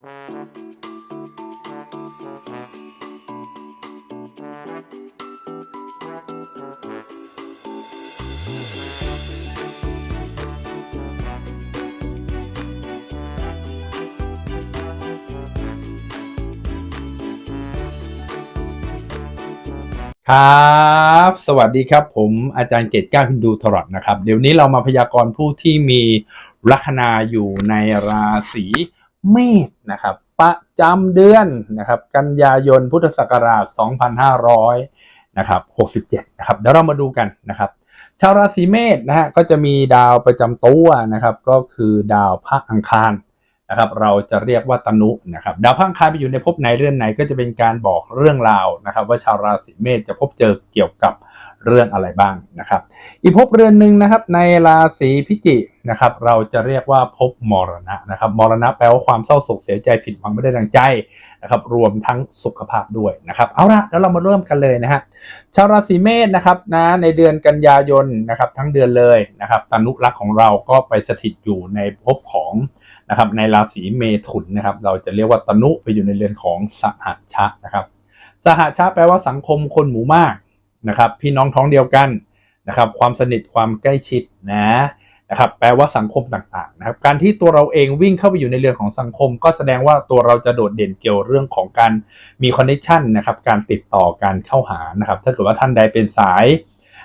ครับสวัสดีครับผมอาจารย์เกตก้าฮินดูทรอตนะครับ เดี๋ยวนี้เรามาพยากรณ์ผู้ที่มีลัคนาอยู่ในราศี เมษนะครับประจำเดือนนะครับกันยายนพุทธศักราช 2500นะครับ67นะครับเดี๋ยวเรามาดูกันนะครับชาวราศีเมษนะฮะก็จะมีดาวประจำตัวนะครับก็คือดาวพระอังคาร นะครับเราจะเรียกว่าตนุนะครับดาวพังคารไปอยู่ในภพไหนเรื่อนไหนก็จะเป็นการบอกเรื่องราวนะครับ ว่าชาวราศีเมษจะพบเจอเกี่ยวกับเรื่องอะไรบ้างนะครับ อีกภพเรือนหนึ่งนะครับในราศีพิจิกนะครับ เราจะเรียกว่าภพมรณะนะครับมรณะแปลว่าความเศร้าโศกเสียใจผิดหวังไม่ได้ดังใจนะครับรวมทั้งสุขภาพด้วยนะครับเอาละแล้วเรามาเริ่มกันเลยนะฮะชาวราศีเมษนะครับนะในเดือนกันยายนนะครับทั้งเดือนเลยนะครับตนุรักษ์ของเราก็ไปสถิตอยู่ในภพของ นะครับในราศีเมถุนนะครับเราจะเรียกว่าตนุไปอยู่ในเรือนของสหชะนะครับสหชะแปลว่าสังคมคนหมู่มากนะครับพี่น้องท้องเดียวกันนะครับความสนิทความใกล้ชิดนะนะครับแปลว่าสังคมต่างๆนะครับการที่ตัวเราเองวิ่งเข้าไปอยู่ในเรือนของสังคม ก็แสดงว่าตัวเราจะโดดเด่นเกี่ยวเรื่องของการมีคอนเนคชันนะครับการติดต่อการเข้าหานะครับถ้าเกิดว่าท่านใดเป็นสาย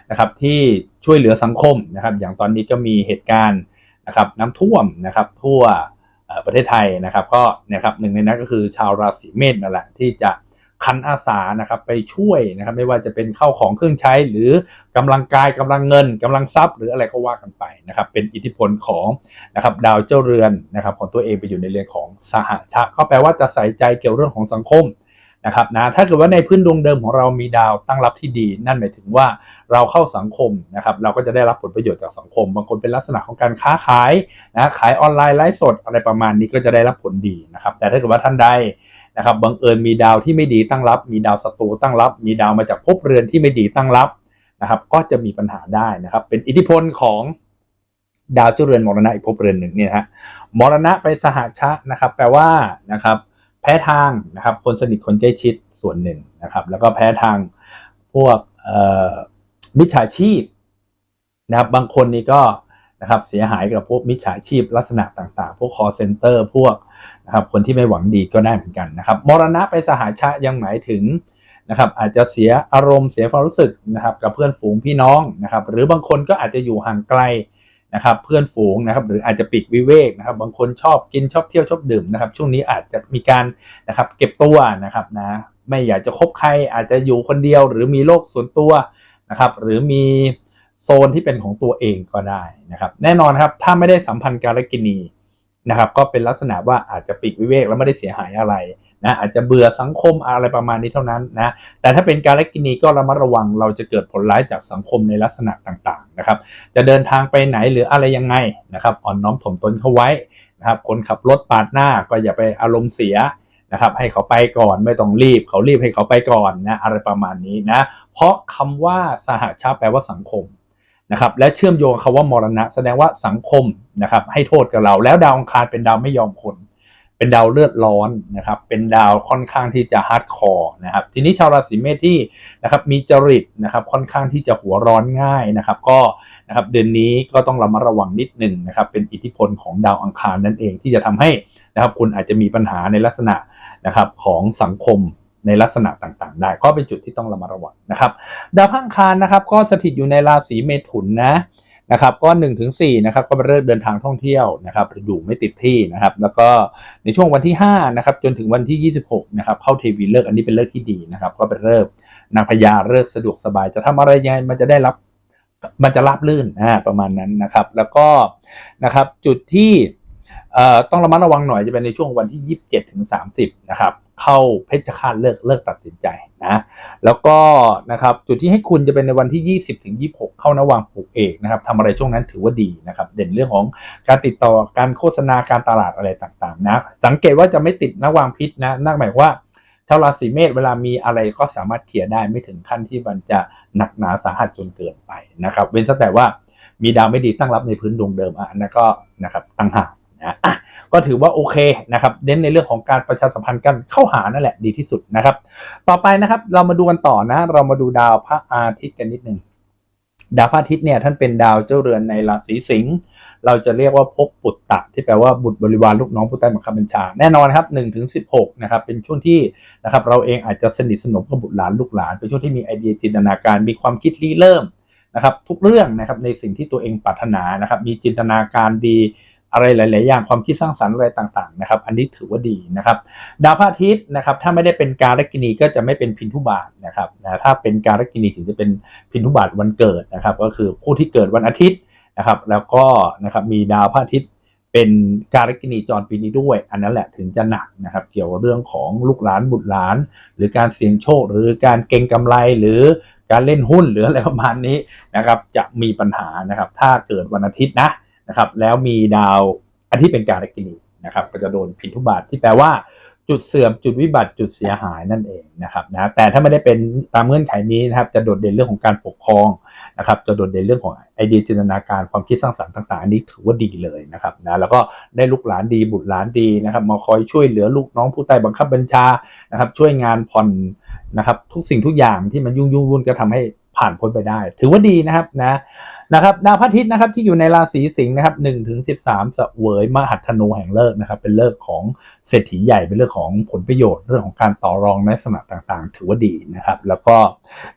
นะครับที่ช่วยเหลือสังคมนะครับอย่างตอนนี้ก็มีเหตุการณ์นะครับน้ำท่วมนะครับทั่ว ประเทศไทยนะครับก็นะครับหนึ่งในนั้นก็คือชาวราศีเมษนั่นแหละที่จะคันอาสานะครับไปช่วยนะครับไม่ว่าจะเป็นเข้าของเครื่องใช้ หรือกำลังกายกำลังเงินกำลังทรัพย์ หรืออะไรก็ว่ากันไปนะครับเป็นอิทธิพลของนะครับดาวเจ้าเรือนนะครับของตัวเองไปอยู่ในเรือนของสหชะก็แปลว่าจะใส่ใจเกี่ยวเรื่องของสังคม นะครับนะถ้าเกิดว่าในพื้นดวงเดิมของเรามีดาวตั้งรับที่ดี นั่นหมายถึงว่าเราเข้าสังคมนะครับเราก็จะได้รับผลประโยชน์จากสังคม บางคนเป็นลักษณะของการค้าขายนะขายออนไลน์ไลฟ์สดอะไรประมาณนี้ก็จะได้รับผลดีนะครับแต่ถ้าเกิดว่าท่านใดนะครับบังเอิญมีดาวที่ไม่ดีตั้งรับ มีดาวศัตรูตั้งรับ มีดาวมาจากภพเรือนที่ไม่ดีตั้งรับนะครับก็จะมีปัญหาได้นะครับเป็นอิทธิพลของดาวเจ้าเรือนมรณะอีกภพเรือนหนึ่งเนี่ยฮะมรณะไปสหชะนะครับแปลว่านะครับ แพ้ทางนะครับคนสนิทคนใกล้ชิดส่วนหนึ่งนะครับ แล้วก็แพ้ทางพวกมิจฉาชีพนะครับบางคนนี่ก็นะครับเสียหายกับพวกมิจฉาชีพลักษณะต่างๆ พวก call center พวกนะครับคนที่ไม่หวังดีก็ได้เหมือนกันนะครับมรณะไปสหาชะยังหมายถึงนะครับอาจจะเสียอารมณ์เสียความรู้สึกนะครับกับเพื่อนฝูงพี่น้องนะครับหรือบางคนก็อาจจะอยู่ห่างไกล นะครับเพื่อนฝูงนะครับหรืออาจจะปีกวิเวกนะครับบางคนชอบกินชอบเที่ยวชอบดื่มนะครับช่วงนี้อาจจะมีการนะครับเก็บตัวนะครับนะไม่อยากจะคบใครอาจจะอยู่คนเดียว หรือมีโลกส่วนตัวนะครับหรือมีโซนที่เป็นของตัวเองก็ได้นะครับแน่นอนครับถ้าไม่ได้สัมพันธ์การกินีนะครับก็เป็นลักษณะว่าอาจจะปีกวิเวกแล้วไม่ได้เสียหายอะไร นะอาจจะเบื่อสังคมอะไรประมาณนี้เท่านั้นนะแต่ถ้าเป็นการลกินีก็ระมัดระวังเราจะเกิดผลร้ายจากสังคมในลักษณะต่างๆนะครับจะเดินทางไปไหนหรืออะไรยังไงนะครับอ่อนน้อมถ่อมตนเข้าไว้นะครับคนขับรถปาดหน้าก็อย่าไปอารมณ์เสียนะครับให้เขาไปก่อนไม่ต้องรีบ เขารีบให้เขาไปก่อนนะอะไรประมาณนี้นะเพราะคำว่าสหชาติแปลว่าสังคมนะครับและเชื่อมโยงคาว่ามรณะ แสดงว่าสังคมนะครับให้โทษกับเรา แล้วดาวอังคารเป็นดาวไม่ยอมคน เป็นดาวเลือดร้อนนะครับ เป็นดาวค่อนข้างที่จะฮาร์ดคอร์นะครับ ทีนี้ชาวราศีเมษที่นะครับมีจริตนะครับค่อนข้างที่จะหัวร้อนง่ายนะครับ ก็นะครับเดือนนี้ก็ต้องระมัดระวังนิดหนึ่งนะครับ เป็นอิทธิพลของดาวอังคารนั่นเองที่จะทำให้นะครับคุณอาจจะมีปัญหาในลักษณะนะครับของสังคมในลักษณะต่างๆ ได้ก็เป็นจุดที่ต้องระมัดระวังนะครับ ดาวพังคารนะครับ ก็สถิตอยู่ในราศีเมถุนนะ นะครับก็1นถึงสนะครับก็เป็นเริ่มเดินทางท่องเที่ยวนะครับอยู่ไม่ติดที่นะครับ แล้วก็ในช่วงวันที่5นะครับจนถึงวันที่ 26นะครับเข้าเทวีเลิกอันนี้เป็นเลิกที่ดีนะครับ ก็เป็นเริ่มนางพญาเลิกสะดวกสบาย จะทำอะไรยังไงมันจะได้รับมันจะราบลื่นอ่าประมาณนั้นนะครับ แล้วก็นะครับจุดที่เอ่อต้องระมัดระวังหน่อยจะเป็นในช่วงวันที่ 27ถึง30นะครับ เข้าเพชฌฆาตเลิกเลิกตัดสินใจนะแล้วก็นะครับจุดที่ให้คุณจะเป็นในวันที่ 20 ถึง 26 เข้านวังปลูกเอกนะครับทำอะไรช่วงนั้นถือว่าดีนะครับเด่นเรื่องของการติดต่อการโฆษณาการตลาดอะไรต่างๆนะสังเกตว่าจะไม่ติดนวางพิษนะนั่นหมายว่าชาวราศีเมษเวลามีอะไรก็สามารถเคลียร์ได้ไม่ถึงขั้นที่มันจะหนักหนาสาหัสจนเกินไปนะครับ เว้นแต่ว่ามีดาวไม่ดีตั้งรับในพื้นดวงเดิมอะนั่นก็นะครับตั้งหาก นะอะก็ถือว่าโอเคนะครับเน้นในเรื่องของการประชาสัมพันธ์กันเข้าหานั่นแหละดีที่สุดนะครับ ต่อไปนะครับเรามาดูกันต่อนะ เรามาดูดาวพระอาทิตย์กันนิดหนึ่งดาวพระอาทิตย์เนี่ยท่านเป็นดาวเจ้าเรือนในราศีสิงห์เราจะเรียกว่าภพปุตตะ ที่แปลว่าบุตรบริวารลูกน้องผู้ใต้บังคับบัญชา แน่นอนครับ1ถึง16นะครับเป็นช่วงที่นะครับเราเองอาจจะสนิทสนมกับบุตรหลานลูกหลาน เป็นช่วงที่มีไอเดียจินตนาการมีความคิดริเริ่มนะครับทุกเรื่องนะครับในสิ่งที่ตัวเองปรารถนานะครับมีจินตนาการดี อะไรหลาย ๆ อย่างความคิดสร้างสรรค์อะไรต่าง ๆ นะครับ อันนี้ถือว่าดีนะครับ ดาวพระอาทิตย์นะครับถ้าไม่ได้เป็นการกินีก็จะไม่เป็นพินทุบาทนะครับนะถ้าเป็นการกินีถึงจะเป็นพินทุบาทวันเกิดนะครับ ก็คือผู้ที่เกิดวันอาทิตย์นะครับ แล้วก็นะครับมีดาวพระอาทิตย์เป็นการกินีจรปีนี้ด้วย อันนั้นแหละถึงจะหนักนะครับ เกี่ยวกับเรื่องของลูกหลานบุตรหลาน หรือการเสี่ยงโชค หรือการเก็งกำไรหรือการเล่นหุ้นหรืออะไรประมาณนี้นะครับ จะมีปัญหานะครับ ถ้าเกิดวันอาทิตย์นะ นะครับแล้วมีดาวอาทิตย์เป็นการกินีนะครับก็จะโดนพินทุบาทที่แปลว่าจุดเสื่อมจุดวิบัติจุดเสียหายนั่นเองนะครับนะแต่ถ้าไม่ได้เป็นตามเงื่อนไขนี้นะครับจะโดดเด่นเรื่องของการปกครองนะครับจะโดดเด่นเรื่องของไอเดียจินตนาการความคิดสร้างสรรค์ต่างๆอันนี้ถือว่าดีเลยนะครับนะแล้วก็ได้ลูกหลานดีบุตรหลานดีนะครับมาคอยช่วยเหลือลูกน้องผู้ใต้บังคับบัญชานะครับช่วยงานผ่อนนะครับทุกสิ่งทุกอย่างที่มันยุ่งยุ่งวุ่นก็ทำให้ ผ่านพ้นไปได้ ถือว่าดีนะครับนะนะครับดาวพระอาทิตย์นะครับที่อยู่ในราศีสิงห์นะครับหนึ่งถึงสิบสามเสวยมหัตถนูแห่งเลิกนะครับ เป็นเลิกของเศรษฐีใหญ่เป็นเรื่องของผลประโยชน์เรื่องของการต่อรองในสมัครต่างๆ ถือว่าดีนะครับ แล้วก็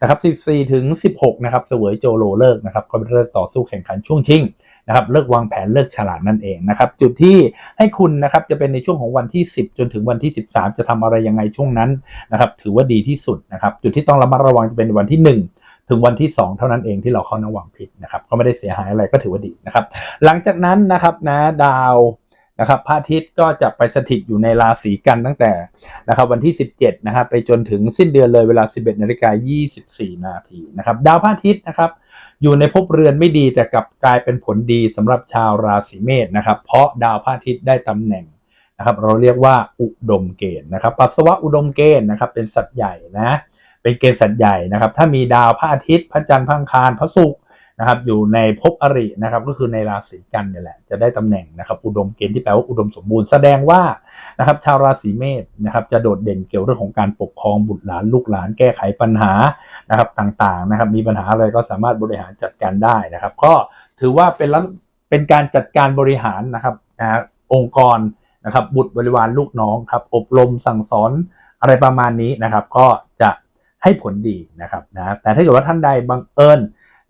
นะครับสิบสี่ถึงสิบหกนะครับเสวยโจโลเลิกนะครับก็เป็นเลิกต่อสู้แข่งขันช่วงชิงนะครับเลิกวางแผนเลิกฉลาดนั่นเองนะครับจุดที่ให้คุณนะครับจะเป็นในช่วงของวันที่ 10 จนถึงวันที่ 13 จะทำอะไรยังไงช่วงนั้นนะครับถือว่าดีที่สุดนะครับจุดที่ต้องระมัดระวังจะเป็นวันที่ 1 ถึงวันที่ 2 เท่านั้นเองที่เราเข้านวังผิดนะครับก็ไม่ได้เสียหายอะไรก็ถือว่าดีนะครับ หลังจากนั้นนะครับนะดาวนะครับพระอาทิตย์ก็จะไปสถิตอยู่ในราศีกันตั้งแต่นะครับวันที่ 17นะครับไปจนถึงสิ้นเดือนเลยเวลา 11นาฬิกา24 นาทีนะครับดาวพระอาทิตย์นะครับอยู่ในภพเรือนไม่ดีแต่กลับกลายเป็นผลดีสำหรับชาวราศีเมษนะครับเพราะดาวพระอาทิตย์ได้ตำแหน่งนะครับเราเรียกว่าอุดมเกณฑ์นะครับปัสสาวะอุดมเกณฑ์นะครับเป็นสัตว์ใหญ่นะ เป็นเกณฑ์สัตว์ใหญ่นะครับ ถ้ามีดาวพระอาทิตย์ พระจันทร์พระอังคารพระศุกร์นะครับอยู่ในภพอรินะครับก็คือในราศีกันเนี่ยแหละจะได้ตำแหน่งนะครับอุดมเกณฑ์ที่แปลว่าอุดมสมบูรณ์แสดงว่านะครับชาวราศีเมษนะครับจะโดดเด่นเกี่ยวเรื่องของการปกครองบุตรหลานลูกหลานแก้ไขปัญหานะครับต่างๆนะครับมีปัญหาอะไรก็สามารถบริหารจัดการได้นะครับ ก็ถือว่าเป็นรัฐเป็นการจัดการบริหารนะครับนะองค์กรนะครับบุตรบริวารลูกน้องครับอบรมสั่งสอนอะไรประมาณนี้นะครับ ก็จะ ให้ผลดีนะครับนะแต่ถ้าเกิดว่าท่านใดบังเอิญ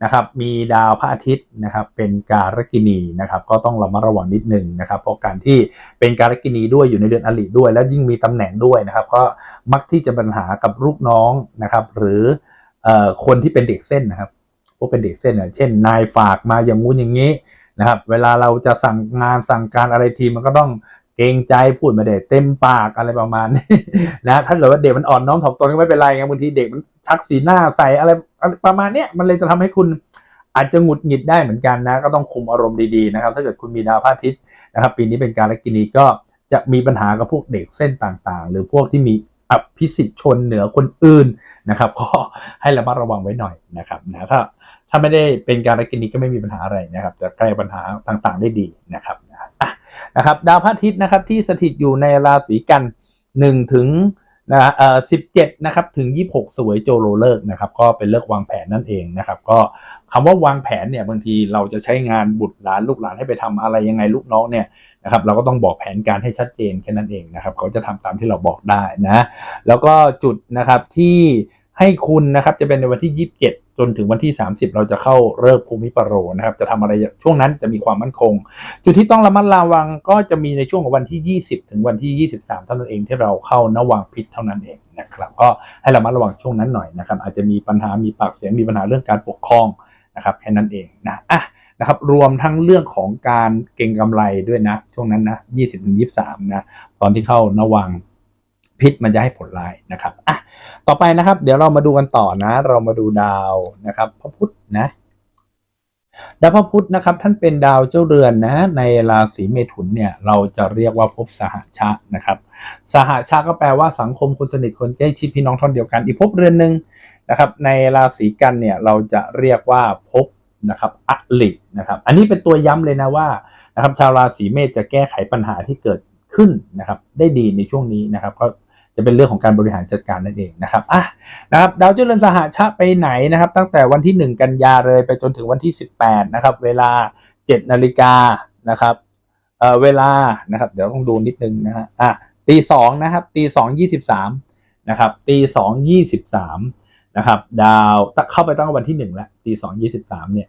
นะครับมีดาวพระอาทิตย์นะครับเป็นการกินีนะครับก็ต้องระมัดระวังนิดนึงนะครับเพราะการที่เป็นการกินีด้วยอยู่ในเดือนอริด้วย แล้วยิ่งมีตำแหน่งด้วยนะครับก็มักที่จะปัญหากับลูกน้องนะครับหรือเอ่อคนที่เป็นเด็กเส้นนะครับพวกเป็นเด็กเส้นเช่นนายฝากมาอย่างงู้นอย่างนี้นะครับเวลาเราจะสั่งงานสั่งการอะไรทีมันก็ต้อง เกรงใจพูดไม่ได้เต็มปากอะไรประมาณนี้นะถ้าเกิดว่าเด็กมันอ่อนน้อมถ่อมตนก็ไม่เป็นไรไงบางทีเด็กมันชักสีหน้าใส่อะไรประมาณเนี้ยมันเลยจะทำให้คุณอาจจะหงุดหงิดได้เหมือนกันนะ ก็ต้องคุมอารมณ์ดีๆนะครับ ถ้าเกิดคุณมีดาวพระอาทิตย์นะครับ ปีนี้เป็นการกินีก็จะมีปัญหากับพวกเด็กเส้นต่างๆ หรือพวกที่มีอภิสิทธิ์ชนเหนือคนอื่นนะครับ ก็ให้ระมัดระวังไว้หน่อยนะครับนะถ้าถ้าไม่ได้เป็นการกินีก็ไม่มีปัญหาอะไรนะครับจะแก้ปัญหาต่างๆได้ดีนะครับ นะครับดาวพระอาทิตย์นะครับที่สถิตอยู่ในราศีกัน1ถึงนะเอ่อ17นะครับถึง26สวยโจโรเลิกนะครับก็เป็นเลิกวางแผนนั่นเองนะครับก็คำว่าวางแผนเนี่ยบางทีเราจะใช้งานบุตรหลานลูกหลานให้ไปทำอะไรยังไงลูกน้องเนี่ยนะครับเราก็ต้องบอกแผนการให้ชัดเจนแค่นั้นเองนะครับเขาจะทำตามที่เราบอกได้นะแล้วก็จุดนะครับที่ให้คุณนะครับจะเป็นในวันที่27จ จนถึงวันที่ 30 เราจะเข้าเลิกภูมิปโรนะครับ จะทำอะไรช่วงนั้นจะมีความมั่นคง จุดที่ต้องระมัดระวังก็จะมีในช่วงของวันที่ 20 ถึงวันที่ 23 เท่านั้นเองที่เราเข้านวังพิษเท่านั้นเองนะครับก็ให้ระมัดระวังช่วงนั้นหน่อยนะครับอาจจะมีปัญหามีปากเสียงมีปัญหาเรื่องการปกครองนะครับแค่นั้นเองนะอะนะครับรวมทั้งเรื่องของการเก็งกำไรด้วยนะ ช่วงนั้นนะ 20ถึง23 นะตอนที่เข้านวัง พิษมันจะให้ผลร้ายนะครับอะต่อไปนะครับ เดี๋ยวเรามาดูกันต่อนะ เรามาดูดาวนะครับพระพุธนะดาวพระพุธนะครับ ท่านเป็นดาวเจ้าเรือนนะ ในราศีเมถุนเนี่ยเราจะเรียกว่าภพสหชานะครับ สหชาก็แปลว่าสังคมคนสนิทคนใกล้ชิดพี่น้องท่อนเดียวกัน อีกภพเรือนหนึ่งนะครับ ในราศีกันเนี่ยเราจะเรียกว่าภพนะครับอลินะครับ อันนี้เป็นตัวย้ำเลยนะว่านะครับ ชาวราศีเมษจะแก้ไขปัญหาที่เกิดขึ้นนะครับ ได้ดีในช่วงนี้นะครับก็ จะเป็นเรื่องของการบริหารจัดการนั่นเองนะครับอะนะครับดาวเจ้าเรือนสหชะไปไหนนะครับ ตั้งแต่วันที่ 1 กันยาเลยไปจนถึงวันที่ 18นะครับเวลา 7นาฬิกานะครับเอ่อเวลานะครับเดี๋ยวต้องดูนิดนึงนะฮะอะตีสองนะครับตีสองยี่สิบสามนะครับตีสองยี่สิบสามนะครับดาวเข้าไปตั้งวันที่หนึ่งแล้วตีสองยี่สิบสามเนี่ย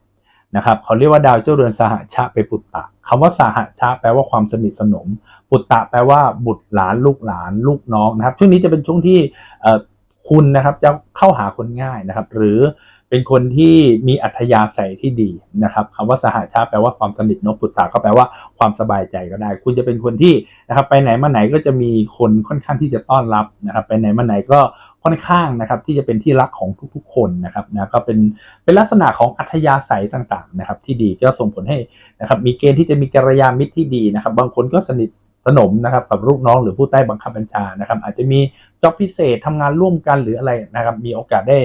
นะครับเขาเรียกว่าดาวเจ้าเรือนสหชะไปปุตตะคำว่าสหชะแปลว่าความสนิทสนม ปุตตะแปลว่าบุตรหลานลูกหลานลูกน้องนะครับ ช่วงนี้จะเป็นช่วงที่คุณนะครับจะเข้าหาคนง่ายนะครับ หรือเป็นคนที่มีอัธยาศัยที่ดีนะครับคำว่าสหชาแปลว่าความสนิทนกปุตตะก็แปลว่าความสบายใจก็ได้ คุณจะเป็นคนที่นะครับไปไหนมาไหนก็จะมีคนค่อนข้างที่จะต้อนรับนะครับ ไปไหนมาไหนก็ ค่อนข้างนะครับที่จะเป็นที่รักของทุกๆ คนนะครับนะก็เป็นเป็นลักษณะของอัธยาศัยต่างๆนะครับที่ดีก็ส่งผลให้นะครับมีเกณฑ์ที่จะมีกัลยาณมิตรที่ดีนะครับ บางคนก็สนิทสนมนะครับกับลูกน้องหรือผู้ใต้บังคับบัญชานะครับ อาจจะมีจ็อบพิเศษทำงานร่วมกันหรืออะไรนะครับ มีโอกาสได้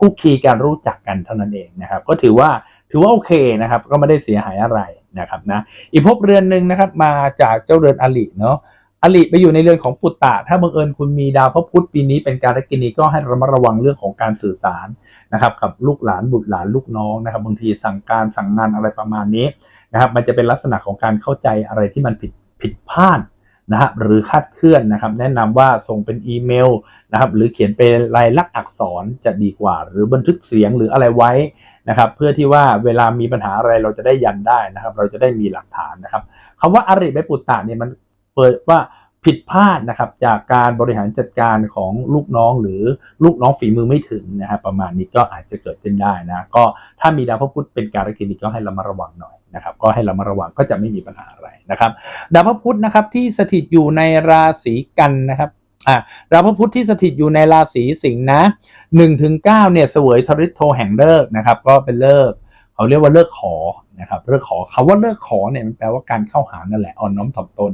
คุกคีการรู้จักกันเท่านั้นเองนะครับ ก็ถือว่าถือว่าโอเคนะครับ ก็ไม่ได้เสียหายอะไรนะครับนะอีกภพเรือนหนึ่งนะครับมาจากเจ้าเรือนอลิเนาะ อลิไปอยู่ในเรือนของปุตตะ ถ้าบังเอิญคุณมีดาวพระพุธปีนี้เป็นการกินีก็ให้ระมัดระวังเรื่องของการสื่อสารนะครับกับลูกหลานบุตรหลานลูกน้องนะครับบางทีสั่งการสั่งงานอะไรประมาณนี้นะครับมันจะเป็นลักษณะของการเข้าใจอะไรที่มันผิดผิดพลาดนะฮะหรือคาดเคลื่อนนะครับแนะนำว่าส่งเป็นอีเมลนะครับหรือเขียนเป็นลายลักษณ์อักษรจะดีกว่า หรือบันทึกเสียงหรืออะไรไว้นะครับเพื่อที่ว่าเวลามีปัญหาอะไรเราจะได้ยันได้นะครับ เราจะได้มีหลักฐานนะครับคำว่าอริใบปุตตะเนี่ยมัน เปิดว่าผิดพลาดนะครับจากการบริหารจัดการของลูกน้องหรือลูกน้องฝีมือไม่ถึงนะครับประมาณนี้ก็อาจจะเกิดขึ้นได้นะก็ถ้ามีดาวพระพุธเป็นการกินีก็ให้ระมัดระวังหน่อยนะครับก็ให้เรามาระวังก็จะไม่มีปัญหาอะไรนะครับ ดาวพระพุธนะครับที่สถิตอยู่ในราศีกันนะครับอ่าดาวพระพุธที่สถิตอยู่ในราศีสิงห์นะ1นถึงเก้าเนี่ยเสวยทริโทแห่งเลิกนะครับ ก็เป็นเลิกเขาเรียกว่าเลิกขอนะครับเลิกขอคาว่าเลิกขอเนี่ยมันแปลว่าการเข้าหานั่นแหละอ่อนน้อมถ่อมตน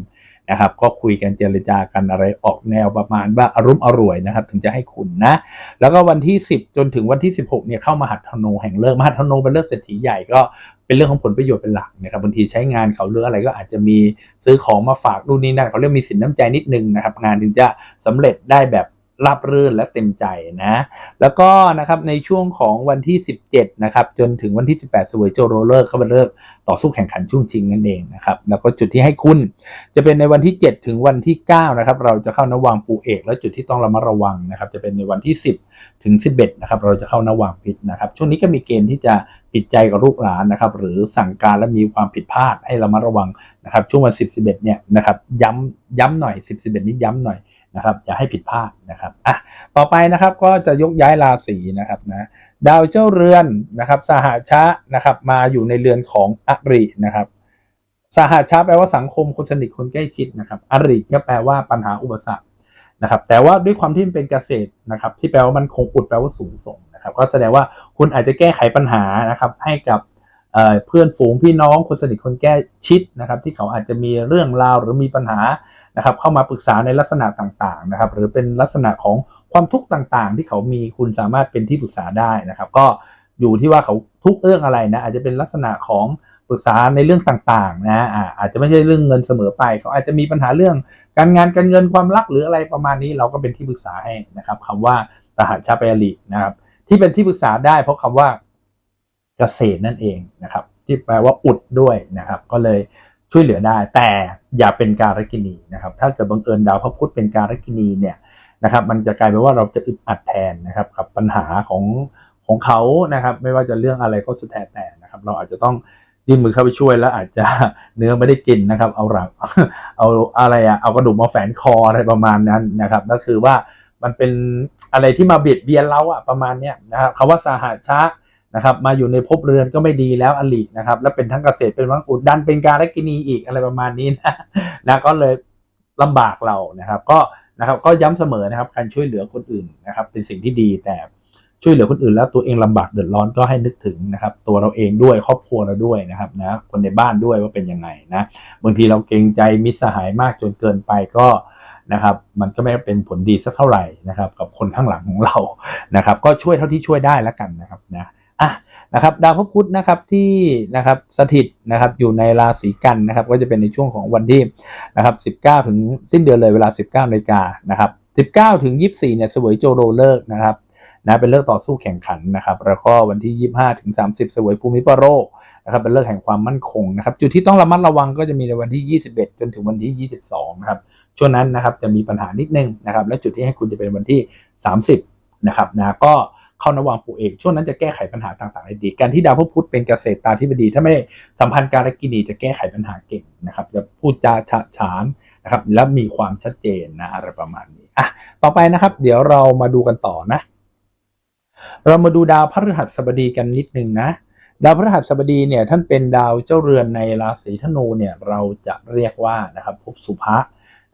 นะครับ ก็คุยกันเจรจากันอะไรออกแนวประมาณว่าอารมณ์อร่วยนะครับ ถึงจะให้คุณนะ แล้วก็วันที่ 10 จนถึงวันที่ 16เนี่ยเข้ามาหัดธนูแห่งเลิกมหัดธนูเป็นเลิกเศรษฐีใหญ่ก็เป็นเรื่องของผลประโยชน์เป็นหลักนะครับบางทีใช้งานเขาเรื่องอะไรก็อาจจะมีซื้อของมาฝากนู่นนี่นั่นเขาเรียกมีสินน้ำใจนิดนึงนะครับงานถึงจะสำเร็จได้แบบ ราบรื่นและเต็มใจนะ แล้วก็นะครับในช่วงของวันที่ 17 นะครับ จนถึงวันที่ 18สวยโจโรเลอร์เข้ามาเลิกต่อสู้แข่งขันช่วงชิงนั่นเองนะครับ แล้วก็จุดที่ให้คุณจะเป็นในวันที่ 7 ถึงวันที่ 9 นะครับ เราจะเข้านวังปูเอก แล้วจุดที่ต้องระมัดระวังนะครับ จะเป็นในวันที่ 10 ถึง 11 นะครับ เราจะเข้านวังพิษนะครับ ช่วงนี้ก็มีเกณฑ์ที่จะผิดใจกับลูกหลานนะครับ หรือสั่งการและมีความผิดพลาดให้ระมัดระวังนะครับ ช่วงวัน 10 11 เนี่ยนะครับ ย้ำย้ำหน่อย 10 11 นี้ย้ำหน่อย นะครับอย่าให้ผิดพลาดนะครับอะต่อไปนะครับก็จะยกย้ายราศีนะครับนะดาวเจ้าเรือนนะครับสหชะนะครับมาอยู่ในเรือนของอรินะครับสหชะแปลว่าสังคมคนสนิทคนใกล้ชิดนะครับอริก็แปลว่าปัญหาอุปสรรคนะครับแต่ว่าด้วยความที่มันเป็นเกษตรนะครับที่แปลว่ามันคงอุดแปลว่าสูงส่งนะครับก็แสดงว่าคุณอาจจะแก้ไขปัญหานะครับให้กับ เพื่อนฝูงพี่น้องคนสนิทคนแก้ชิดนะครับที่เขาอาจจะมีเรื่องราวหรือมีปัญหานะครับเข้ามาปรึกษาในลักษณะต่างๆนะครับหรือเป็นลักษณะของความทุกข์ต่างๆ ที่เขามีคุณสามารถเป็นที่ปรึกษาได้นะครับ ก็อยู่ที่ว่าเขาทุกเรื่องอะไรนะอาจจะเป็นลักษณะของปรึกษาในเรื่องต่างๆนะอาจจะไม่ใช่เรื่องเงินเสมอไป เขาอาจจะมีปัญหาเรื่องการงานการเงินความรักหรืออะไรประมาณนี้ เราก็เป็นที่ปรึกษาให้นะครับคำว่าตหารชาเปรินะครับที่เป็นที่ปรึกษาได้เพราะคำว่า เกษตรนั่นเองนะครับ ที่แปลว่าอุดด้วยนะครับ ก็เลยช่วยเหลือได้ แต่อย่าเป็นการกินีนะครับ ถ้าเกิดบังเอิญดาวพระพุธเป็นการกินีเนี่ยนะครับ มันจะกลายเป็นว่าเราจะอึดอัดแทนนะครับกับปัญหาของของเขานะครับ ไม่ว่าจะเรื่องอะไรก็สุดแท้แต่นะครับ เราอาจจะต้องยื่นมือเข้าไปช่วยแล้วอาจจะเนื้อไม่ได้กินนะครับ เอาหลังเอาอะไรอะเอากระดูกมาแฝนคออะไรประมาณนั้นนะครับก็คือว่ามันเป็นอะไรที่มาเบียดเบียนเราอะประมาณเนี้ยนะครับคำว่าสาหาชะ นะครับมาอยู่ในภพเรือนก็ไม่ดีแล้วอลินะครับแล้วเป็นทั้งเกษตรเป็นวังอุดดันเป็นการกินีอีกอะไรประมาณนี้นะนะก็เลยลำบากเรานะครับก็นะครับก็ย้ำเสมอนะครับการช่วยเหลือคนอื่นนะครับเป็นสิ่งที่ดีแต่ช่วยเหลือคนอื่นแล้วตัวเองลำบากเดือดร้อนก็ให้นึกถึงนะครับตัวเราเองด้วยครอบครัวเราด้วยนะครับนะคนในบ้านด้วยว่าเป็นยังไงนะบางทีเราเกรงใจมิตรสหายมากจนเกินไปก็นะครับมันก็ไม่เป็นผลดีสักเท่าไหร่นะครับกับคนข้างหลังของเรานะครับก็ช่วยเท่าที่ช่วยได้แล้วกันนะครับนะ อะนะครับดาวพระพุธนะครับที่นะครับสถิตนะครับอยู่ในราศีกันนะครับ ก็จะเป็นในช่วงของวันที่นะครับ 19 ถึงสิ้นเดือนเลยเวลา 19นาฬิกานะครับ19 ถึง 24 เนี่ยเสวยโจโรเลิกนะครับนะเป็นเลิกต่อสู้แข่งขันนะครับ แล้วก็วันที่ 25 ถึง 30เสวยภูมิปโรคนะครับ เป็นเลิกแห่งความมั่นคงนะครับ จุดที่ต้องระมัดระวังก็จะมีในวันที่ 21 จนถึงวันที่ 22 นะครับ ช่วงนั้นนะครับจะมีปัญหานิดนึงนะครับ และจุดที่ให้คุณจะเป็นวันที่ 30 นะครับนะก็ เข้านวังปูเอกช่วงนั้นจะแก้ไขปัญหาต่างๆได้ดี การที่ดาวพระพุธเป็นเกษตรตาธิบดี ถ้าไม่สัมพันธ์การกินีจะแก้ไขปัญหาเก่งนะครับ จะพูดจาฉะฉานนะครับ และมีความชัดเจนนะอะไรประมาณนี้อะต่อไปนะครับ เดี๋ยวเรามาดูกันต่อนะ เรามาดูดาวพฤหัสบดีกันนิดนึงนะดาวพฤหัสบดีเนี่ยท่านเป็นดาวเจ้าเรือนในราศีธนูเนี่ยเราจะเรียกว่านะครับภพสุภะ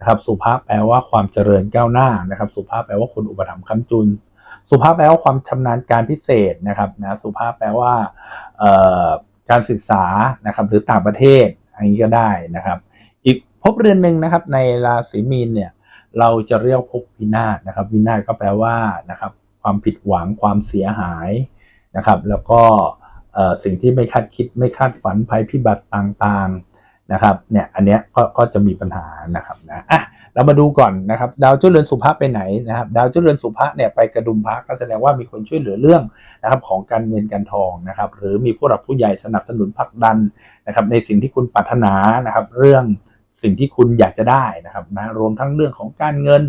นะครับสุภะแปลว่าความเจริญก้าวหน้านะครับ สุภะแปลว่าคนอุปถัมภ์ค้ำจุน สุภาพแปลว่าความชำนาญการพิเศษนะครับนะสุภาพแปลว่าการศึกษานะครับหรือต่างประเทศอันนี้ก็ได้นะครับ อีกภพเรือนหนึ่งนะครับในราศีมีนเนี่ยเราจะเรียกภพวินาศนะครับวินาศก็แปลว่านะครับความผิดหวังความเสียหายนะครับ แล้วก็สิ่งที่ไม่คาดคิดไม่คาดฝันภัยพิบัติต่างๆ นะครับเนี่ยอันเนี้ยก็ก็จะมีปัญหานะครับนะอะเรามาดูก่อนนะครับ ดาวเจ้าเรือนสุภาพไปไหนนะครับ ดาวเจ้าเรือนสุภาพเนี่ยไปกระดุมพระก็แสดงว่ามีคนช่วยเหลือเรื่องนะครับของการเงินการทองนะครับ หรือมีผู้หลักผู้ใหญ่สนับสนุนผลักดันนะครับในสิ่งที่คุณปรารถนานะครับ เรื่องสิ่งที่คุณอยากจะได้นะครับนะรวมทั้งเรื่องของการเงิน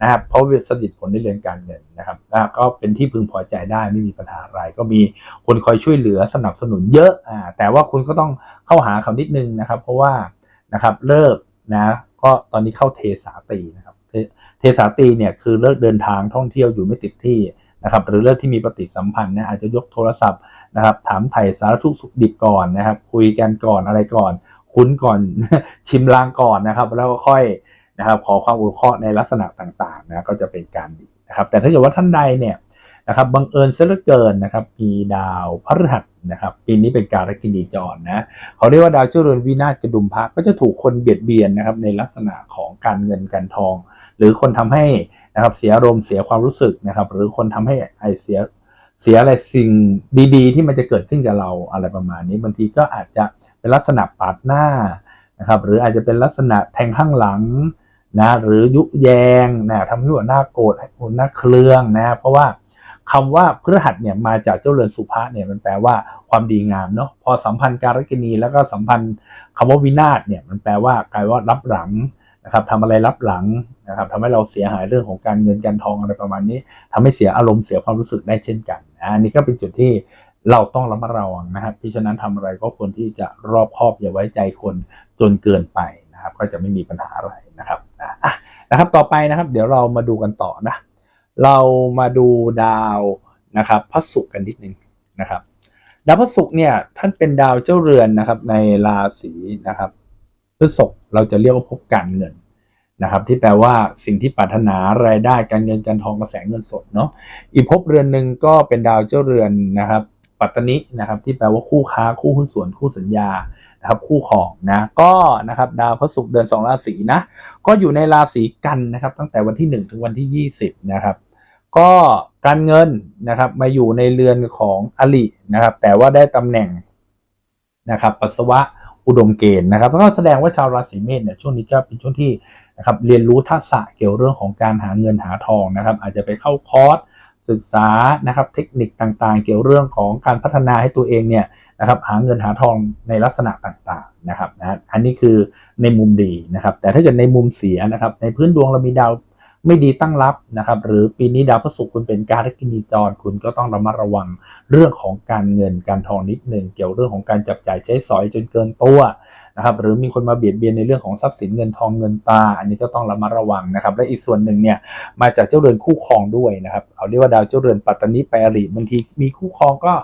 นะครับเพราะสถิตผลในเรื่องการเงินนะครับก็เป็นที่พึงพอใจได้ไม่มีปัญหาอะไร ก็มีคนคอยช่วยเหลือสนับสนุนเยอะอ่าแต่ว่าคุณก็ต้องเข้าหาเขานิดนึงนะครับ เพราะว่านะครับเลิกนะก็ตอนนี้เข้าเทสาตีนะครับเทเทสาตีเนี่ยคือเลิกเดินทางท่องเที่ยวอยู่ไม่ติดที่นะครับหรือเลิกที่มีปฏิสัมพันธ์นะอาจจะยกโทรศัพท์นะครับ ถามไถ่สารทุกข์สุขดิบก่อนนะครับ คุยกันก่อนอะไรก่อน คุ้นก่อนชิมลางก่อนนะครับ แล้วก็ค่อย นะครับขอความอนุเคราะห์ในลักษณะต่างๆนะก็จะเป็นการดีนะครับ แต่ถ้าเกิดว่าท่านใดเนี่ยนะครับบังเอิญเสียเหลือเกินนะครับมีดาวพฤหัสนะครับปีนี้เป็นการกินีจรนะเขาเรียกว่าดาวเจ้าเรือนวินาศกระดุมพระก็จะถูกคนเบียดเบียนนะครับในลักษณะของการเงินการทอง หรือคนทำให้นะครับเสียอารมณ์เสียความรู้สึกนะครับหรือคนทำให้ไอเสียเสียอะไรสิ่งดีๆ ที่มันจะเกิดขึ้นกับเราอะไรประมาณนี้บางทีก็อาจจะเป็นลักษณะปาดหน้านะครับหรืออาจจะเป็นลักษณะแทงข้างหลัง นะหรือยุแยงนะทำให้หัวหน้าโกรธหัวหน้าเครื่องนะเพราะว่าคำว่าพฤหัสเนี่ยมาจากเจ้าเรือนสุภะเนี่ยมันแปลว่าความดีงามเนาะพอสัมพันธ์การกินีแล้วก็สัมพันธ์คำว่าวินาศเนี่ยมันแปลว่ากลายว่ารับหลังนะครับทำอะไรรับหลังนะครับทำให้เราเสียหายเรื่องของการเงินการทองอะไรประมาณนี้ทำให้เสียอารมณ์เสียความรู้สึกได้เช่นกันอันนี้ก็เป็นจุดที่เราต้องระมัดระวังนะครับเพราะฉะนั้นทำอะไรก็ควรที่จะรอบคอบอย่าไว้ใจคนจนเกินไป นะครับก็จะไม่มีปัญหาอะไรนะครับนะนะครับต่อไปนะครับ เดี๋ยวเรามาดูกันต่อนะ เรามาดูดาวนะครับพระศุกร์กันนิดนึงนะครับ ดาวพระศุกร์เนี่ยท่านเป็นดาวเจ้าเรือนนะครับในราศีนะครับพฤษภเราจะเรียกว่าภพการเงินนะครับที่แปลว่าสิ่งที่ปรารถนารายได้การเงินการทองกระแสเงินสดเนาะอีกภพเรือนหนึ่งก็เป็นดาวเจ้าเรือนนะครับ ปัตตนินะครับที่แปลว่าคู่ค้าคู่หุ้นส่วนคู่สัญญานะครับคู่ของนะก็นะครับดาวพระศุกร์เดือนสองราศีนะก็อยู่ในราศีกันนะครับตั้งแต่วันที่ 1 ถึงวันที่ 20นะครับก็การเงินนะครับมาอยู่ในเรือนของอลินะครับแต่ว่าได้ตำแหน่งนะครับปัสสาวะอุดมเกณฑ์นะครับแล้วก็แสดงว่าชาวราศีเมษเนี่ยช่วงนี้ก็เป็นช่วงที่นะครับเรียนรู้ทักษะเกี่ยวเรื่องของการหาเงินหาทองนะครับอาจจะไปเข้าคอร์ส ศึกษานะครับเทคนิคต่างๆ เกี่ยวเรื่องของการพัฒนาให้ตัวเองเนี่ยนะครับหาเงินหาทองในลักษณะต่างๆนะครับนะอันนี้คือในมุมดีนะครับแต่ถ้าเกิดในมุมเสียนะครับในพื้นดวงเรามีดาว ไม่ดีตั้งรับนะครับหรือปีนี้ดาวพฤหัสคุณเป็นการกินีจรคุณก็ต้องระมัดระวังเรื่องของการเงินการทองนิดหนึ่งเกี่ยวเรื่องของการจับจ่ายใช้สอยจนเกินตัวนะครับหรือมีคนมาเบียดเบียนในเรื่องของทรัพย์สินเงินทองเงินตา อันนี้ก็ต้องระมัดระวังนะครับและอีกส่วนหนึ่งเนี่ยมาจากเจ้าเรือนคู่ครองด้วยนะครับเขาเรียกว่าดาวเจ้าเรือนปัตตนิไปอริบางทีมีคู่ครองก็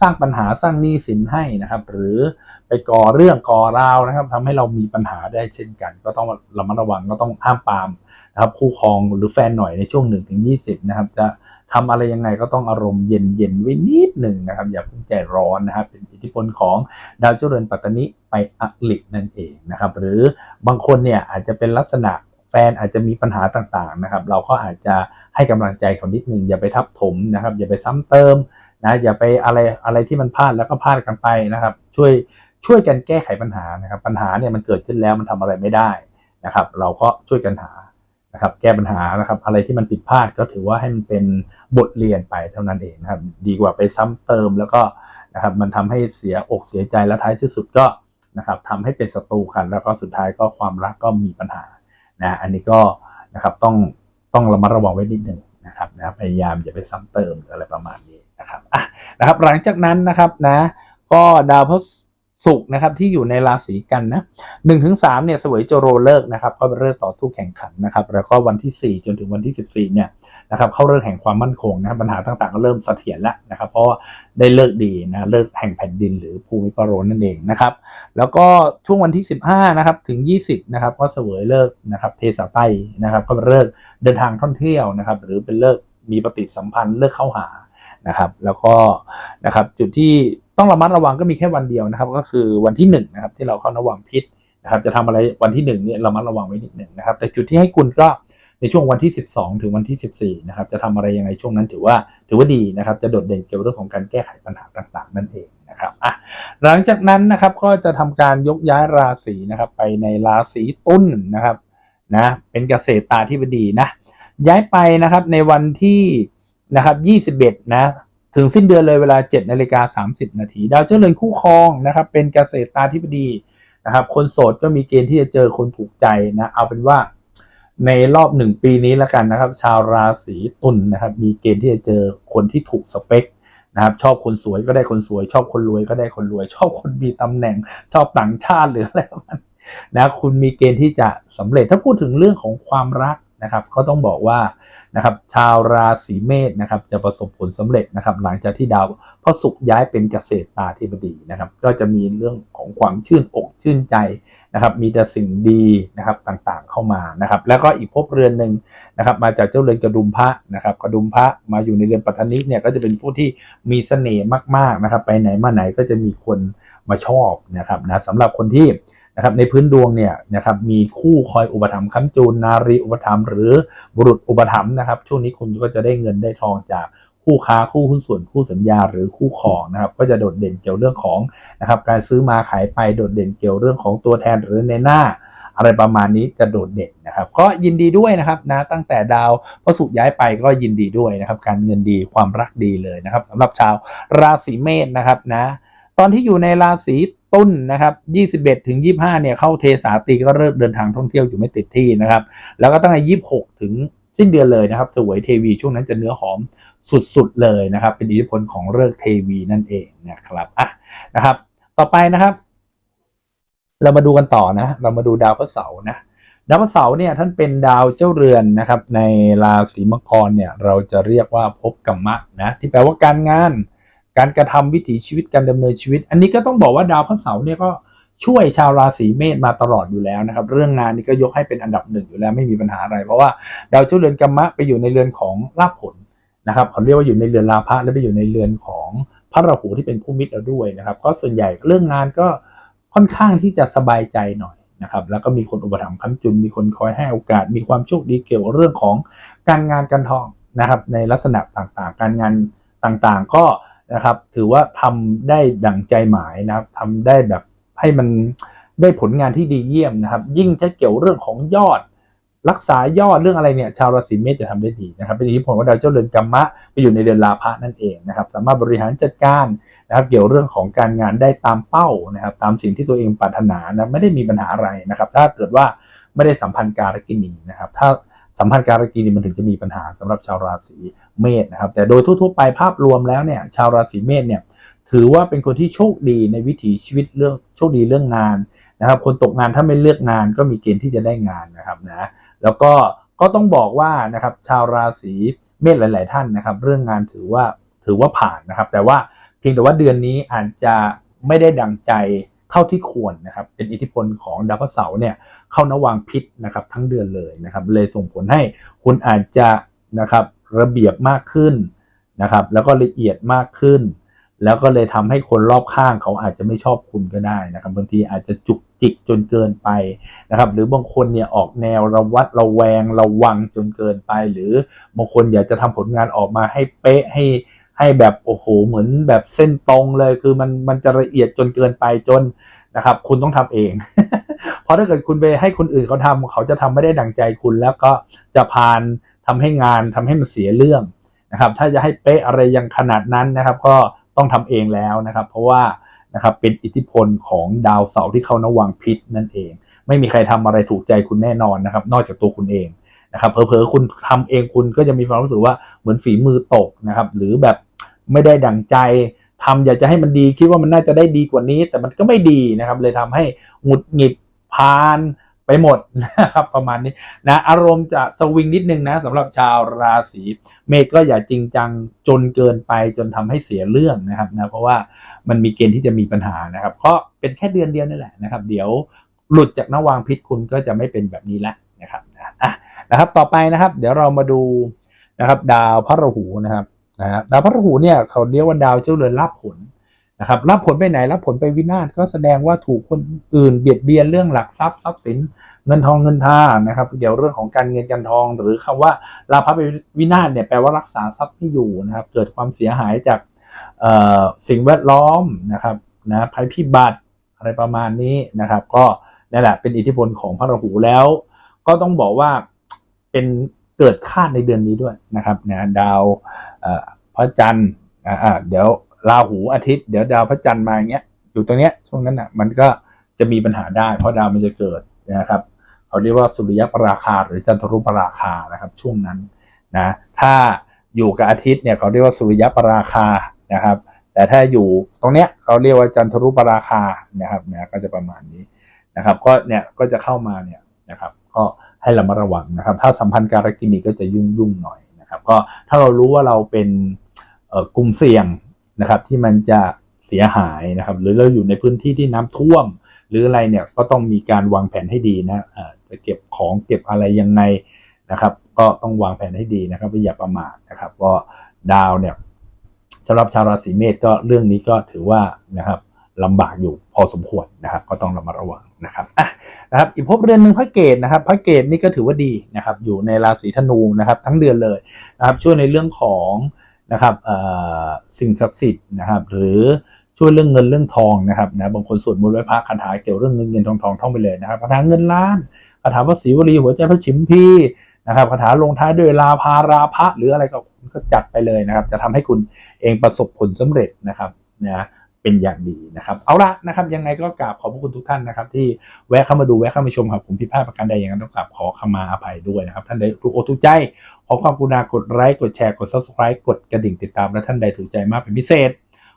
สร้างปัญหาสร้างหนี้สินให้นะครับ หรือไปก่อเรื่องก่อราวนะครับทำให้เรามีปัญหาได้เช่นกัน ก็ต้องระมัดระวังก็ต้องห้ามปามนะครับคู่ครองหรือแฟนหน่อยในช่วง1ถึง20นะครับ จะทำอะไรยังไงก็ต้องอารมณ์เย็นเย็นไว้นิดหนึ่งนะครับ อย่าเพิ่งใจร้อนนะครับ เป็นอิทธิพลของดาวเจ้าเรือนปัตตนิไปอลินั่นเองนะครับ หรือบางคนเนี่ยอาจจะเป็นลักษณะแฟนอาจจะมีปัญหาต่างๆนะครับ เราก็อาจจะให้กำลังใจเขานิดหนึ่งอย่าไปทับถมนะครับ อย่าไปซ้ำเติม นะอย่าไปอะไรอะไรที่มันพลาดแล้วก็พลาดกันไปนะครับ ช่วยช่วยกันแก้ไขปัญหานะครับ ปัญหาเนี่ยมันเกิดขึ้นแล้วมันทำอะไรไม่ได้นะครับ เราก็ช่วยกันหานะครับแก้ปัญหานะครับ อะไรที่มันผิดพลาดก็ถือว่าให้มันเป็นบทเรียนไปเท่านั้นเองนะครับ ดีกว่าไปซ้ำเติมแล้วก็นะครับมันทำให้เสียอกเสียใจและท้ายที่สุดก็นะครับทำให้เป็นศัตรูกันแล้วก็สุดท้ายก็ความรักก็มีปัญหานะอันนี้ก็นะครับต้องต้องระมัดระวังไว้นิดหนึ่งนะครับนะพยายามอย่าไปซ้ำเติมอะไรประมาณนี้ นะครับอะนะครับหลังจากนั้นนะครับนะก็ดาวพฤหัสศุกร์นะครับที่อยู่ในราศีกันนะหนึ่งถึงสามเนี่ยเสวยโจโรเลิกนะครับก็เป็นเลิกษ์ต่อสู้แข่งขันนะครับแล้วก็วันที่สี่จนถึงวันที่สิบสี่เนี่ยนะครับเข้าเลิกษ์แห่งความมั่นคงนะปัญหาต่างๆ ก็เริ่มเสถียรแล้วนะครับเพราะว่าได้เลิกดีนะเลิกแห่งแผ่นดินหรือภูมิปโรนนั่นเองนะครับแล้วก็ช่วงวันที่สิบห้านะครับถึงยี่สิบนะครับก็เสวยเลิกนะครับเทสาไตนะครับก็เป็นเลิกเดินทางท่องเที่ยวนะครับหรือเป็นเลิกมีปฏิสัมพันธ์เลิกเข้าหา นะครับ แล้วก็นะครับจุดที่ต้องระมัดระวังก็มีแค่วันเดียวนะครับ ก็คือวันที่1นงนะครับที่เราเข้าระวังพิษนะครับ จะทำอะไรวันที่1เนี่ยระมัดระวังไว้นิดหนึ่งนะครับ แต่จุดที่ให้คุณก็ในช่วงวันที่ 12 ถึงวันที่ 14 นะครับ จะทำอะไรยังไงช่วงนั้นถือว่าถือว่าดีนะครับ จะโดดเด่นเกี่ยวกับเรื่องของการแก้ไขปัญหาต่าง ๆ นั่นเองนะครับอะหลังจากนั้นนะครับก็จะทำการยกย้ายราศีนะครับ ไปในราศีตุลนะครับนะเป็นเกษตรตาธิบดีนะย้ายไปนะครับในวันที่ นะครับ 21 นะ ถึงสิ้นเดือนเลยเวลา7นาฬิกา30 นาที ดาวเจ้าเรือนคู่ครองนะครับ เป็นเกษตรตาธิบดีนะครับ คนโสดก็มีเกณฑ์ที่จะเจอคนถูกใจนะ เอาเป็นว่าในรอบหนึ่งปีนี้แล้วกันนะครับ ชาวราศีตุลนนะครับ มีเกณฑ์ที่จะเจอคนที่ถูกสเปคนะครับชอบคนสวยก็ได้คนสวย ชอบคนรวยก็ได้คนรวย ชอบคนมีตำแหน่ง ชอบต่างชาติหรืออะไรประมาณนะคุณมีเกณฑ์ที่จะสำเร็จถ้าพูดถึงเรื่องของความรัก นะครับก็ต้องบอกว่านะครับชาวราศีเมษนะครับจะประสบผลสำเร็จนะครับหลังจากที่ดาวพระศุกร์ย้ายเป็นเกษตรตาธิบดีนะครับก็จะมีเรื่องของความชื่นอกชื่นใจนะครับมีแต่สิ่งดีนะครับต่างๆเข้ามานะครับแล้วก็อีกภพเรือนหนึ่งนะครับมาจากเจ้าเรือนกระดุมพระนะครับกระดุมพระมาอยู่ในเรือนปัตตานิเนี่ยก็จะเป็นผู้ที่มีเสน่ห์มากๆนะครับไปไหนมาไหนก็จะมีคนมาชอบนะครับนะสำหรับคนที่ นะครับในพื้นดวงเนี่ยนะครับมีคู่คอยอุปถัมภ์ค้ำจูนนารีอุปถัมภ์หรือบุรุษอุปถัมภ์นะครับ ช่วงนี้คุณก็จะได้เงินได้ทองจากคู่ค้าคู่หุ้นส่วนคู่สัญญาหรือคู่ครองนะครับก็จะโดดเด่นเกี่ยวเรื่องของนะครับการซื้อมาขายไปโดดเด่นเกี่ยวเรื่องของตัวแทนหรือในหน้า อะไรประมาณนี้จะโดดเด่นนะครับ ก็ยินดีด้วยนะครับนะตั้งแต่ดาวพระศุกร์ย้ายไปก็ยินดีด้วยนะครับ การเงินดีความรักดีเลยนะครับสำหรับชาวราศีเมษนะครับนะ ตอนที่อยู่ในราศีตุลนนะครับ21ถึง25เนี่ยเข้าเทสาตีก็เริ่มเดินทางท่องเที่ยวอยู่ไม่ติดที่นะครับ แล้วก็ตั้งแต่26 ถึงสิ้นเดือนเลยนะครับสวยเทวีช่วงนั้นจะเนื้อหอมสุดๆเลยนะครับ เป็นอิทธิพลของเลิกเทวีนั่นเองนะครับอะนะครับ ต่อไปนะครับ เรามาดูกันต่อนะ เรามาดูดาวพระเสาร์นะดาวพระเสาร์เนี่ยท่านเป็นดาวเจ้าเรือนนะครับ ในราศีมังกรเนี่ยเราจะเรียกว่าภพกรรมะนะที่แปลว่าการงาน การกระทำวิถีชีวิตการดำเนินชีวิต อันนี้ก็ต้องบอกว่าดาวพระเสาร์เนี่ยก็ช่วยชาวราศีเมษมาตลอดอยู่แล้วนะครับ เรื่องงานนี่ก็ยกให้เป็นอันดับหนึ่งอยู่แล้วไม่มีปัญหาอะไร เพราะว่าดาวเจ้าเรือนกรรมะไปอยู่ในเรือนของลาภผลนะครับเขาเรียกว่าอยู่ในเรือนลาภะและไปอยู่ในเรือนของพระราหูที่เป็นคู่มิตรเราด้วยนะครับก็ส่วนใหญ่เรื่องงานก็ค่อนข้างที่จะสบายใจหน่อยนะครับแล้วก็มีคนอุปถัมภ์ค้ำจุนมีคนคอยให้โอกาส มีความโชคดีเกี่ยวกับเรื่องของการงานการทองนะครับในลักษณะต่างๆ การงานต่างๆ ก็ นะครับ ถือว่าทำได้ดั่งใจหมายนะครับทำได้แบบให้มันได้ผลงานที่ดีเยี่ยมนะครับ ยิ่งถ้าเกี่ยวเรื่องของยอด รักษายอดเรื่องอะไรเนี่ยชาวราศีเมษจะทำได้ดีนะครับ เป็นอิทธิพลของดาวเจ้าเรือนกัมมะไปอยู่ในเรือนลาภะนั่นเองนะครับ สามารถบริหารจัดการนะครับ เกี่ยวเรื่องของการงานได้ตามเป้านะครับ ตามสิ่งที่ตัวเองปรารถนานะไม่ได้มีปัญหาอะไรนะครับ ถ้าเกิดว่าไม่ได้สัมพันธ์การกินีนะครับ ถ้า สัมพันธ์การกินีมันถึงจะมีปัญหาสำหรับชาวราศีเมษนะครับ แต่โดยทั่วๆไปภาพรวมแล้วเนี่ยชาวราศีเมษเนี่ยถือว่าเป็นคนที่โชคดีในวิถีชีวิตเรื่องโชคดีเรื่องงานนะครับ คนตกงานถ้าไม่เลือกงานก็มีเกณฑ์ที่จะได้งานนะครับนะแล้วก็ก็ต้องบอกว่านะครับชาวราศีเมษหลาย ๆ ท่านนะครับ เรื่องงานถือว่าถือว่าผ่านนะครับ แต่ว่าเพียงแต่ว่าเดือนนี้อาจจะไม่ได้ดังใจ เท่าที่ควรนะครับ เป็นอิทธิพลของดาวพฤหัสเสาร์เนี่ยเข้านวางพิษนะครับทั้งเดือนเลยนะครับเลยส่งผลให้คุณอาจจะนะครับระเบียบมากขึ้นนะครับแล้วก็ละเอียดมากขึ้น แล้วก็เลยทำให้คนรอบข้างเขาอาจจะไม่ชอบคุณก็ได้นะครับบางทีอาจจะจุกจิกจนเกินไปนะครับหรือบางคนเนี่ยออกแนวระวัดระแวงระวังจนเกินไป หรือบางคนอยากจะทำผลงานออกมาให้เป๊ะให้ ให้แบบโอ้โหเหมือนแบบเส้นตรงเลย คือมันมันจะละเอียดจนเกินไปจนนะครับ คุณต้องทำเอง เพราะถ้าเกิดคุณไปให้คนอื่นเขาทำเขาจะทำไม่ได้ดังใจคุณแล้วก็จะพานทำให้งานทำให้มันเสียเรื่องนะครับ ถ้าจะให้เป๊ะอะไรยังขนาดนั้นนะครับ ก็ต้องทำเองแล้วนะครับ เพราะว่านะครับเป็นอิทธิพลของดาวเสาร์ที่เขานวังพิษนั่นเอง ไม่มีใครทำอะไรถูกใจคุณแน่นอนนะครับ นอกจากตัวคุณเอง นะครับเผลอๆคุณทำเองคุณก็จะมีความรู้สึกว่าเหมือนฝีมือตกนะครับ หรือแบบไม่ได้ดังใจทำอยากจะให้มันดีคิดว่ามันน่าจะได้ดีกว่านี้ แต่มันก็ไม่ดีนะครับ เลยทำให้หงุดหงิดพานไปหมดนะครับประมาณนี้นะอารมณ์จะสวิงนิดนึงนะสำหรับชาวราศีเมษก็อย่าจริงจังจนเกินไปจนทำให้เสียเรื่องนะครับนะเพราะว่ามันมีเกณฑ์ที่จะมีปัญหานะครับก็เป็นแค่เดือนเดียวนี่แหละนะครับ เดี๋ยวหลุดจากนวางพิษคุณก็จะไม่เป็นแบบนี้แล้วนะครับ อะนะครับต่อไปนะครับ เดี๋ยวเรามาดูนะครับ ดาวพระราหูนะครับนะดาวพระราหูเนี่ยเขาเรียกว่าดาวเจ้าเรือนรับผลนะครับรับผลไปไหนรับผลไปวินาศก็แสดงว่าถูกคนอื่นเบียดเบียนเรื่องหลักทรัพย์ทรัพย์สินเงินทองเงินทานะครับเดี๋ยวเรื่องของการเงินการทอง หรือคำว่าลาภไปวินาศเนี่ยแปลว่ารักษาทรัพย์ไม่อยู่นะครับ เกิดความเสียหายจากสิ่งแวดล้อมนะครับนะภัยพิบัติอะไรประมาณนี้นะครับ ก็นั่นแหละเป็นอิทธิพลของพระราหูแล้ว ก็ต้องบอกว่าเป็นเกิดคาดในเดือนนี้ด้วยนะครับนะดาวพระจันทร์อ่าเดี๋ยวราหูอาทิตย์ เดี๋ยวดาวพระจันทร์มาอย่างเงี้ยอยู่ตรงเนี้ยช่วงนั้นอะมันก็จะมีปัญหาได้ เพราะดาวมันจะเกิดนะครับเขาเรียกว่าสุริยปราคาหรือจันทรุปราคานะครับช่วงนั้นนะถ้าอยู่กับอาทิตย์เนี่ยเขาเรียกว่าสุริยปราคานะครับ แต่ถ้าอยู่ตรงเนี้ยเขาเรียกว่าจันทรุปราคานะครับนะก็จะประมาณนี้นะครับ ก็เนี่ยก็จะเข้ามาเนี่ยนะครับ ก็ให้ระมัดระวังนะครับ ถ้าสัมพันธ์การกินีก็จะยุ่งยุ่งหน่อยนะครับ ก็ถ้าเรารู้ว่าเราเป็นกลุ่มเสี่ยงนะครับที่มันจะเสียหายนะครับ หรือเราอยู่ในพื้นที่ที่น้ำท่วม หรืออะไรเนี่ยก็ต้องมีการวางแผนให้ดีนะจะเก็บของเก็บอะไรยังไงนะครับ ก็ต้องวางแผนให้ดีนะครับอย่าประมาทนะครับก็ดาวเนี่ยสำหรับชาวราศีเมษก็เรื่องนี้ก็ถือว่านะครับ ลำบากอยู่พอสมควรนะครับก็ต้องระมัดระวังนะครับอะนะครับอีกภพเดือนหนึ่งพระเกตนะครับพระเกตนี่ก็ถือว่าดีนะครับอยู่ในราศีธนูนะครับทั้งเดือนเลยนะครับช่วยในเรื่องของนะครับสิ่งศักดิ์สิทธิ์นะครับหรือช่วยเรื่องเงินเรื่องทองนะครับนะบางคนสวดมนต์ไว้พระคาถาเกี่ยวเรื่องเงินเงินทองทองท่องไปเลยนะครับคาถาเงินล้านคาถาพระศรีวลีหัวใจพระชิมพีนะครับคาถาลงท้ายด้วยลาภาราภะหรืออะไรก็ก็จัดไปเลยนะครับ จะทำให้คุณเองประสบผลสำเร็จนะครับนะ เป็นอย่างดีนะครับ เอาละนะครับยังไงก็กราบขอบพระคุณทุกท่านนะครับ ที่แวะเข้ามาดูแวะเข้ามาชมครับผมผิดพลาดประการใดอย่างนั้นต้องกราบขอขมาอภัยด้วยนะครับ ท่านใดถูกอกถูกใจ ขอความกรุณากดไลค์กดแชร์กด subscribe กดกระดิ่งติดตามและท่านใดถูกใจมากเป็นพิเศษ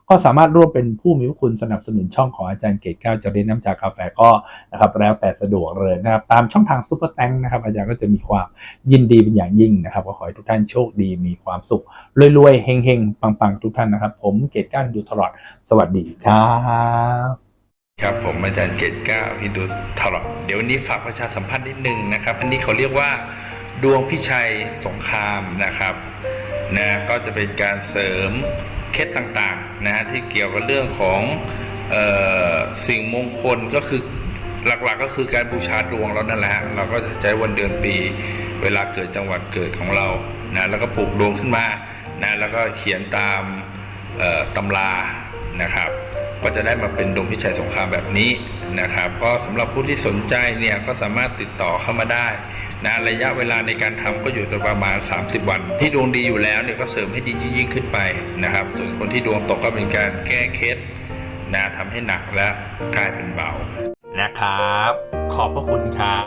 ก็สามารถร่วมเป็นผู้มีพระคุณสนับสนุนช่องของอาจารย์เกตก้าวจะเรียนน้ำจากกาแฟก็นะครับแล้วแต่สะดวกเลยนะครับตามช่องทางซุปเปอร์แตงนะครับอาจารย์ก็จะมีความยินดีเป็นอย่างยิ่งนะครับก็ขอให้ทุกท่านโชคดีมีความสุขรวยๆเฮงๆปังๆทุกท่านนะครับ ผมเกตก้าวดูตลอดสวัสดีครับครับผมอาจารย์เกตเก้าฮินดูทอร์เดี๋ยววันนี้ฝากประชาสัมพันธ์นิดนึงนะครับ อันนี้เขาเรียกว่า ดวงพิชัยสงครามนะครับนะก็จะเป็นการเสริม เคล็ดต่างๆนะฮะที่เกี่ยวกับเรื่องของออสิ่งมงคลก็คือหลักๆก็คือการบูชาดวงแล้วนั่นแหละ เราก็จะใช้วันเดือนปี เวลาเกิดจังหวัดเกิดของเรานะแล้วก็ปลูกดวงขึ้นมานะแล้วก็เขียนตามตำรานะครับ ก็จะได้มาเป็นดวงพิชัยสงครามแบบนี้นะครับ ก็สำหรับผู้ที่สนใจเนี่ยก็สามารถติดต่อเข้ามาได้นะระยะเวลาในการทำก็อยู่ประมาณ 30 วัน ที่ดวงดีอยู่แล้วเนี่ยก็เสริมให้ดียิ่งขึ้นไปนะครับ ส่วนคนที่ดวงตกก็เป็นการแก้เคล็ดนะทำให้หนักและกลายเป็นเบานะครับ ขอบพระคุณครับ